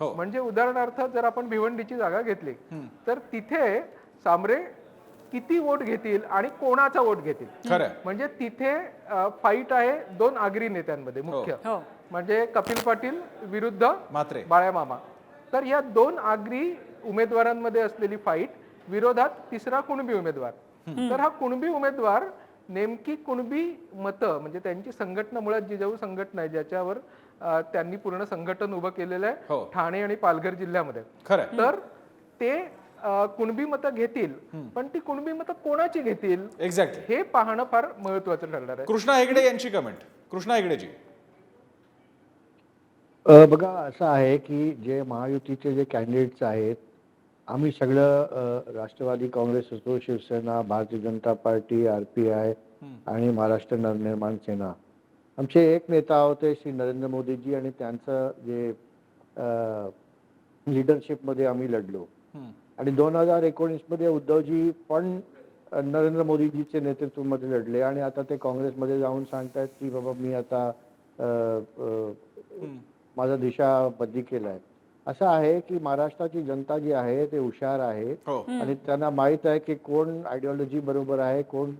हो. म्हणजे उदाहरणार्थ जर आपण भिवंडीची जागा घेतली तर तिथे सामरे किती वोट घेतील आणि कोणाचा वोट घेतील? म्हणजे तिथे फाईट आहे दोन आगरी नेत्यांमध्ये मुख्य. हो. म्हणजे कपिल पाटील विरुद्ध मात्रे. बाळ्या मामा तर या दोन आगरी उमेदवारांमध्ये असलेली फाईट विरोधात तिसरा कुणबी उमेदवार? तर हा कुणबी उमेदवार नेमकी कुणबी मतं म्हणजे त्यांची संघटना मुळात जिजाऊ संघटना आहे ज्याच्यावर त्यांनी पूर्ण संघटन उभं केलेलं हो. आहे ठाणे आणि पालघर जिल्ह्यामध्ये. तर ते कुणबी मतं घेतील पण ती कुणबी मतं कोणाची घेतील एक्झॅक्टली हे पाहणं फार महत्वाचं ठरणार आहे. कृष्णा हेगडे यांची कमेंट कृष्णा हेगडेजी. बघा असं आहे की जे महायुतीचे जे कॅन्डिडेट्स आहेत आम्ही सगळं राष्ट्रवादी काँग्रेस असो Shivsena Bharatiya Janata party R P I आणि महाराष्ट्र नवनिर्माण सेना आमचे एक नेता होते श्री नरेंद्र मोदीजी आणि त्यांचं जे लिडरशिपमध्ये आम्ही लढलो. आणि दोन हजार एकोणीसमध्ये उद्धवजी पण नरेंद्र मोदीजीचे नेतृत्वामध्ये लढले आणि आता ते काँग्रेसमध्ये जाऊन सांगतायत की बाबा मी आता माझा दिशा बदली केलाय असं आहे की महाराष्ट्राची जनता जी आहे ते हुशार आहे हो. आणि त्यांना माहीत आहे की कोण आयडियोलॉजी बरोबर आहे कोण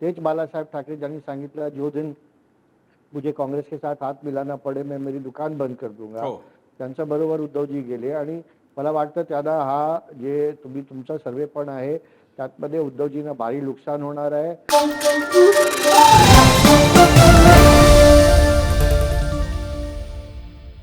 तेच बालासाहेब ठाकरे ज्यांनी सांगितलं जो दिन मुझे काँग्रेस के साथ हात मिलाना पडे मैं मेरी दुकान बंद कर दूंगा। हो। त्यांच्या बरोबर उद्धवजी गेले आणि मला वाटतं त्यांना हा जे तुम्ही तुमचा सर्वे पण आहे त्यातमध्ये उद्धवजींना भारी नुकसान होणार आहे.